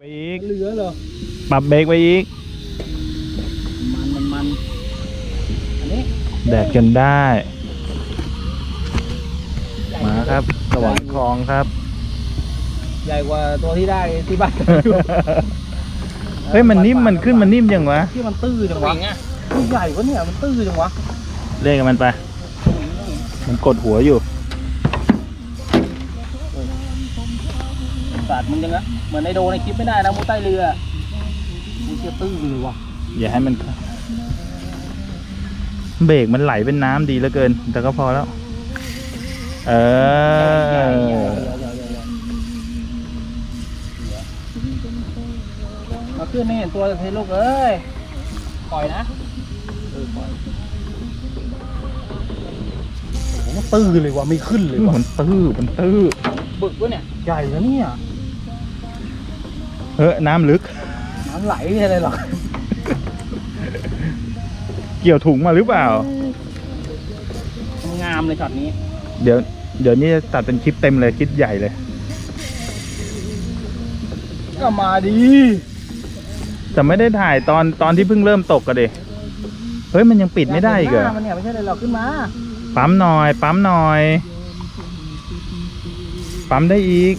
ไปอีกเหลือเหรอปรับเบรกไปอีก มันมันมันอันนี้แดกจนได้มาครับ สวรรค์คลองครับ ใหญ่กว่าตัวที่ได้ที่บ้านเฮ้ย มันนิ่ม มันขึ้น มันนิ่มยังวะ ที่มันตื้อจังวะตัวใหญ่กว่าเนี่ยมันตื้อจังวะเล่นกับมันไป มันกดหัวอยู่สัตว์มึงยังอะ เหมือนในโดในคลิปไม่ได้นะมูใต้เรือมึงเชื่อตื้อเลยวะอย่าให้มัน เบรกมันไหลเป็นน้ำดีเหลือเกิน แต่ก็พอแล้ว เออ มาขึ้นไม่เห็นตัวเทลูกเอ้ย ปล่อยนะเออปล่อยโอ้โหมันตื้อเลยวะไม่ขึ้นเลยวะมันตื้อมันตื้อบึกวะเนี่ย ใหญ่นะเนี่ย เออน้ำลึก น้ำไหลไม่ใช่อะไรหรอก เกี่ยวถุงมาหรือเปล่า งามเลยช็อตนี้ เดี๋ยว เดี๋ยวนี้จะตัดเป็นคลิปเต็มเลยคลิปใหญ่เลย ก็มาดี แต่ไม่ได้ถ่ายตอนตอนที่เพิ่งเริ่มตกกันดิเฮ้ยมันยังปิดไม่ได้อีกเหรยาอห็นหน้ามันเนี่ยไม่ใช่อะไรหรอกขึ้นมา ปั๊มหน่อย ปั๊มหน่อย ปั๊มได้อีก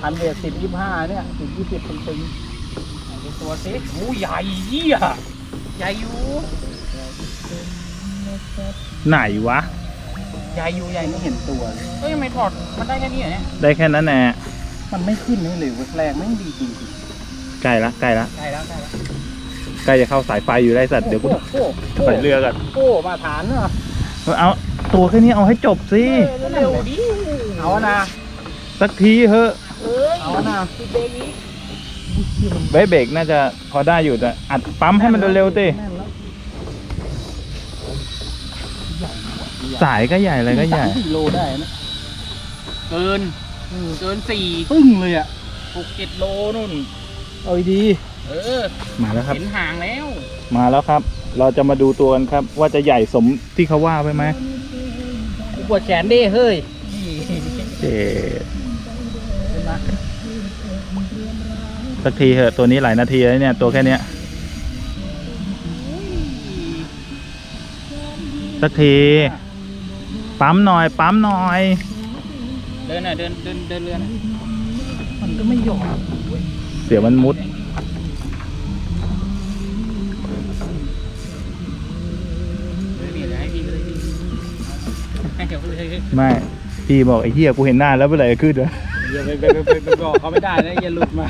คันเบสสิบยี่ห้าเนี่ยสิบยี่สิบตึงตึงๆดูตัวสิโอ้ใหญ่เยี่ยใหญ่อยู่ไหนวะ ใหญ่อยู่ใหญ่ไม่เห็นตัวเลยเอ้ยทำไมถอดมันได้แค่นี้เหรอเนี่ยได้แค่นั้นแหละมันไม่ขึ้นนี่เลยเว้ยแรงไม่งดีจริงใกล้ละใกล้ละๆใช่แล้วใช่แล้วใกล้จะเข้าสายไฟอยู่ได้สัตว์เดี๋ยวกูโอ้โหใส่เรือกันโอ้มาฐานเนอะเอาตัวแค่นี้เอาให้จบสิ เร็วดิเอาอะนะสักทีเถอะ เอาอะนะเบรกเบรกน่าจะพอได้อยู่แต่อัดปั๊มให้มันเร็วๆสิแน่นแล้วสายก็ใหญ่อะไรก็ใหญ่ สามสี่โลได้นะเกินเกินสี่ปึ้งเลยอะ หกเจ็ดโลนู่น เอาดีเออ มาแล้วครับ เห็นห่างแล้ว มาแล้วครับ เราจะมาดูตัวกันครับ ว่าจะใหญ่สมที่เขาว่าไว้ไหมกูปวดแขนดิเฮ้ย เจ็ด เห็นไหม สักทีเถอะตัวนี้หลายนาทีแล้วเนี่ย ตัวแค่เนี้ยสักที ปั๊มหน่อย ปั๊มหน่อย เดินน่ะเดินเดินเดินเรือน่ะมันก็ไม่หยอดเสียวมันมุดเดี๋ยวให้พี่เลยพี่ให้เดี๋ยวเลย ไม่ พี่บอกไอ้เหี้ยกูเห็นหน้าแล้วเมื่อไหร่จะขึ้นวะ อย่าไปไปไปไปไปบอกเขาไม่ได้นะอย่าหลุดมา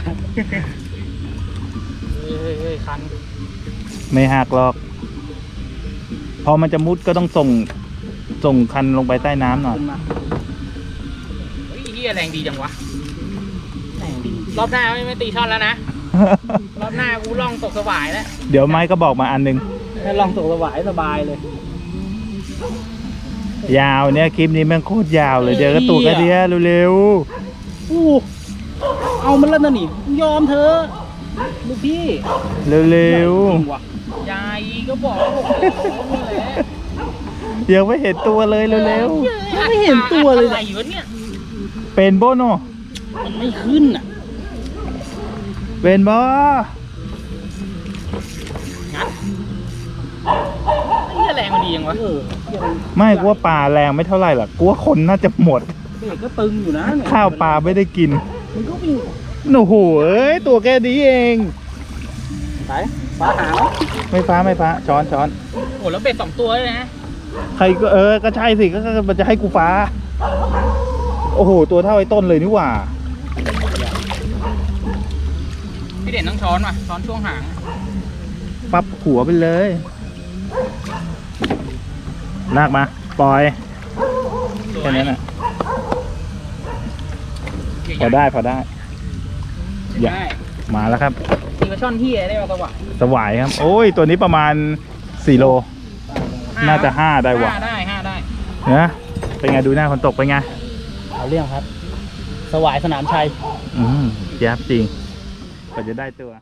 เฮ้ยเฮ้ยเฮ้ยคันไม่หักหรอก พอมันจะมุดก็ต้องส่ง ส่งคันลงไปใต้น้ำหน่อย ขึ้นมาเฮ้ยเฮียแรงดีจังวะแม่งดีรอบหน้าไม่ไม่ตีช่อนแล้วนะ รอบหน้ากูล่องตกสวายแล้วเดี๋ยวไม้ก็บอกมาอันหนึงให้ลองตกสวายสบายเลย ยาวเนี่ยคลิปนี้แม่งโคตรยาวเลย เดี๋ยวก็ตูกกระเดียเร็ว อู้เอามันแล้วนะนี่ ยอมเธอะลูกพี่ๆเร็วจริงว่ะยายก็บอกว่าหกเจ็ดโลนู่นแหละๆยังไม่เห็นตัวเลยเร็วยังไม่เห็นตัวเลยอะไรเนี่ยวะเนี่ยๆเป็นโบโนมันไม่ขึ้นอะเป็นบองัดเฮียแรงมันดีจังวะเออเหี้ยมันไม่กูว่าปลาแรงไม่เท่าไหร่หรอกกูว่าคนน่าจะหมด เบรกก็ตึงอยู่นะเนี่ยข้าวปลาไม่ได้กินมันก็วิ่งโอ้โหเอ้ยตัวแค่นี้เองสายฟ้าหาวไม่ฟ้าไม่ฟ้าช้อนช้อนโอ้แล้วเบ็ดสองตัวเลยนะใครก็เออก็ใช่สิก็ก็มันจะให้กูฟ้า โอ้โห ตัวเท่าไอ้ต้นเลยนี่หว่า พี่เด่นต้องช้อนว่ะช้อนช่วงหางปับหัวไปเลยลากมา ปล่อยสวยแค่นั้นน่ะใหญ่ๆ พอได้พอได้ อย่า ได้มาแล้วครับ ตีปลาช่อนที่ได้มาสวายสวายครับ โอ้ย ตัวนี้ประมาณ4โล น่าจะ5ได้ว่ะ ห้าได้ห้าได้นะเป็นไงดูหน้าคนตกเป็นไง เอาเรื่องครับ สวายสนามชัย อืมยับจริงกว่าจะได้ตัว